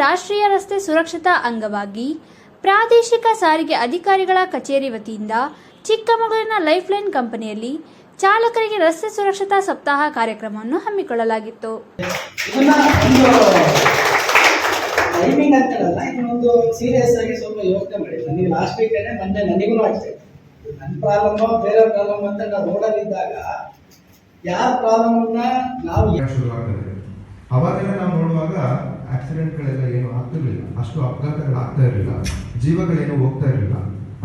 ರಾಷ್ಟ್ರೀಯ ರಸ್ತೆ ಸುರಕ್ಷತಾ ಅಂಗವಾಗಿ ಪ್ರಾದೇಶಿಕ ಸಾರಿಗೆ ಅಧಿಕಾರಿಗಳ ಕಚೇರಿ ವತಿಯಿಂದ ಚಿಕ್ಕಮಗಳೂರಿನ ಲೈಫ್ಲೈನ್ ಕಂಪನಿಯಲ್ಲಿ ಚಾಲಕರಿಗೆ ರಸ್ತೆ ಸುರಕ್ಷತಾ ಸಪ್ತಾಹ ಕಾರ್ಯಕ್ರಮವನ್ನು ಹಮ್ಮಿಕೊಳ್ಳಲಾಗಿತ್ತು. ಟೈಮಿಂಗ್ ಅಂತ ಹೇಳಲ್ಲ ಇದನ್ನೊಂದು ಸೀರಿಯಸ್ ಆಗಿ ಸ್ವಲ್ಪ ಯೋಚನೆ ಮಾಡಿ ನನಗೆ ಲಾಸ್ಟ್ ವೀಕೇನೆ ಮೊನ್ನೆ ನನಗೂ ಅಷ್ಟೇ ನನ್ನ ಪ್ರಾಬ್ಲಮ್ ಬೇರೆ ಪ್ರಾಬ್ಲಮ್ ಅಂತ ನಾವು ರೋಡಲ್ಲಿ ಇದ್ದಾಗ ಯಾರ ಪ್ರಾಬ್ಲಮ್ನ ನಾವು ಶುರುವಾಗ್ತದೆ. ಅವಾಗೆಲ್ಲ ನಾವು ಆಕ್ಸಿಡೆಂಟ್ಗಳೆಲ್ಲ ಏನು ಆಗ್ತಿರ್ಲಿಲ್ಲ. ಅಷ್ಟು ಅಪಘಾತಗಳು ಆಗ್ತಾ ಇರಲಿಲ್ಲ. ಜೀವಗಳೇನು ಹೋಗ್ತಾ ಇರಲಿಲ್ಲ.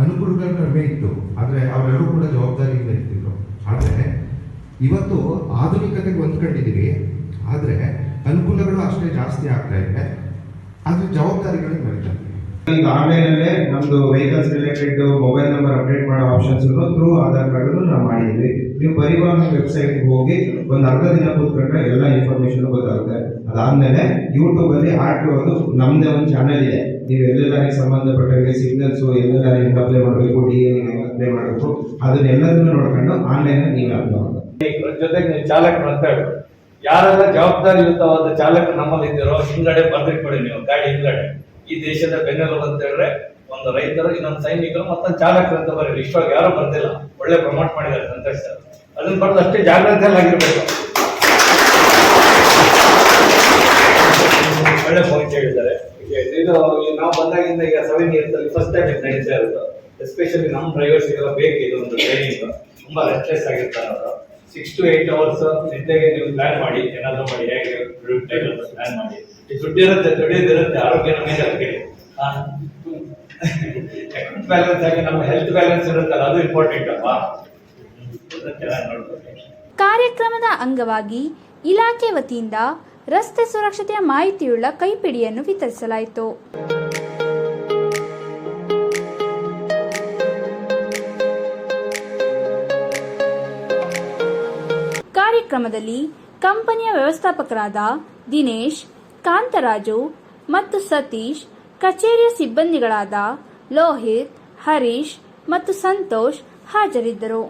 ಅನುಕೂಲಗಳು ಕಡಿಮೆ ಇತ್ತು. ಆದರೆ ಅವರೆಲ್ಲರೂ ಕೂಡ ಜವಾಬ್ದಾರಿಯಿಂದ ಇರ್ತಿದ್ರು. ಆದರೆ ಇವತ್ತು ಆಧುನಿಕತೆಗೆ ಹೊಂದ್ಕೊಂಡಿದ್ದೀವಿ. ಆದರೆ ಅನುಕೂಲಗಳು ಅಷ್ಟೇ ಜಾಸ್ತಿ ಆಗ್ತಾ ಇದೆ. ಆದರೆ ಜವಾಬ್ದಾರಿಗಳು ಇದೆ ಈಗ ಆನ್ಲೈನ್ ಅಲ್ಲೇ ನಮ್ದು vehicles related mobile number update ಮಾಡೋ ಆಪ್ಷನ್ಸ್ ಥ್ರೂ ಆಧಾರ್ ಕಾರ್ಡ್ ನಾವು ಮಾಡಿದ್ವಿ. ನೀವು ಪರಿವಾಹನ ವೆಬ್ಸೈಟ್ ಹೋಗಿ ಒಂದು ಅರ್ಧ ದಿನ ಕೂತ್ಕೊಂಡ್ರೆ ಎಲ್ಲ ಇನ್ಫಾರ್ಮೇಶನ್ ಗೊತ್ತಾಗುತ್ತೆ. ಅದಾದ್ಮೇಲೆ ಯೂಟ್ಯೂಬ್ ಅಲ್ಲಿ ಆರ್ ಟಿ ಅದು ನಮ್ದೇ ಒಂದು ಚಾನಲ್ ಇದೆ. ನೀವು ಎಲ್ಲೆಲ್ಲ ಸಂಬಂಧಪಟ್ಟಂಗೆ ಸಿಗ್ನಲ್ಸ್ ಹೆಂಗ್ ಅಪ್ಲೈ ಮಾಡಬೇಕು ಡಿ ಹೆಂಗ್ ಅಪ್ಲೈ ಮಾಡಬೇಕು, ಅದನ್ನೆಲ್ಲದನ್ನು ನೋಡ್ಕೊಂಡು ಆನ್ಲೈನ್ ನೀವು ಅಪ್ಲೈ ಮಾಡಬೇಕು ಜೊತೆಗೆ ಚಾಲಕರು ಅಂತ ಹೇಳಿ ಯಾರೆಲ್ಲ ಜವಾಬ್ದಾರಿಯುತವಾದ ಚಾಲಕರು ನಮ್ಮಲ್ಲಿ ಇದ್ದೀರೋ ಹಿಂಗಡೆ ಬರ್ದಿಟ್ಕೊಳ್ಳಿ ನೀವು, ಗಾಡಿ ಹಿಂಗಡೆ ಈ ದೇಶದ ಬೆನ್ನೆಲುಬು ಅಂತ ಹೇಳಿದ್ರೆ ಒಂದು ರೈತರು, ಇನ್ನೊಂದು ಸೈನಿಕರು ಮತ್ತೊಂದು ಚಾಲಕರು ಅಂತ ಬರೀ ಇಷ್ಟವಾಗಿ ಯಾರು ಬರ್ತಿಲ್ಲ ಒಳ್ಳೆ ಪ್ರಮೋಟ್ ಮಾಡಿದ್ದಾರೆ ಸಂತೋಷ್ ಸರ್. ಅದನ್ನ ಬರೆದು ಅಷ್ಟೇ ಜಾಗ್ರತೆಯಲ್ಲಿ ಆಗಿರ್ಬೇಕು. ಒಳ್ಳೆ ಪಾಯಿಂಟ್ ಹೇಳಿದ್ದಾರೆ. ಇದು ನಾವು ಬಂದಾಗಿಂದ ಈಗ ಸೆವೆನ್ ಇಯರ್ಸ್ ಫಸ್ಟ್ ಟೈಮ್ ನಡೀತಾ ಇರೋದು. ಎಸ್ಪೆಷಲಿ ನಮ್ಮ ಡ್ರೈವರ್ಸ್ ಬೇಕು ಇದು ಒಂದು ಟ್ರೈನಿಂಗ್ ತುಂಬಾ ರೆಸ್ಟ್ಲೆಸ್ ಆಗಿರ್ತಾರೆ ಅವರು. ಸಿಕ್ಸ್ ಟು ಏಟ್ ಅವರ್ಸ್ ನಿದ್ದೆಗೆ ನೀವು ಪ್ಲಾನ್ ಮಾಡಿ, ಏನಾದರೂ ಮಾಡಿ, ಹೇಗೆ ಪ್ಲಾನ್ ಮಾಡಿ. ಈ ದುಡ್ಡಿರುತ್ತೆ ದುಡಿಯೋದಿರುತ್ತೆ ಆರೋಗ್ಯ ಮೇಲೆ ಅದಕ್ಕೆ. ಅಕೌಂಟ್ ಬ್ಯಾಲೆನ್ಸ್ ಆಗಿ ನಮ್ಮ ಹೆಲ್ತ್ ಬ್ಯಾಲೆನ್ಸ್ ಇರುತ್ತಲ್ಲ, ಅದು ಇಂಪಾರ್ಟೆಂಟ್ ಅಲ್ವಾ? ಕಾರ್ಯಕ್ರಮದ ಅಂಗವಾಗಿ ಇಲಾಖೆ ವತಿಯಿಂದ ರಸ್ತೆ ಸುರಕ್ಷತೆಯ ಮಾಹಿತಿಯುಳ್ಳ ಕೈಪಿಡಿಯನ್ನು ವಿತರಿಸಲಾಯಿತು. ಕಾರ್ಯಕ್ರಮದಲ್ಲಿ ಕಂಪನಿಯ ವ್ಯವಸ್ಥಾಪಕರಾದ ದಿನೇಶ್ ಕಾಂತರಾಜು ಮತ್ತು ಸತೀಶ್ ಕಚೇರಿಯ ಸಿಬ್ಬಂದಿಗಳಾದ ಲೋಹಿತ್ ಹರೀಶ್ ಮತ್ತು ಸಂತೋಷ್ ಹಾಜರಿದ್ದರು.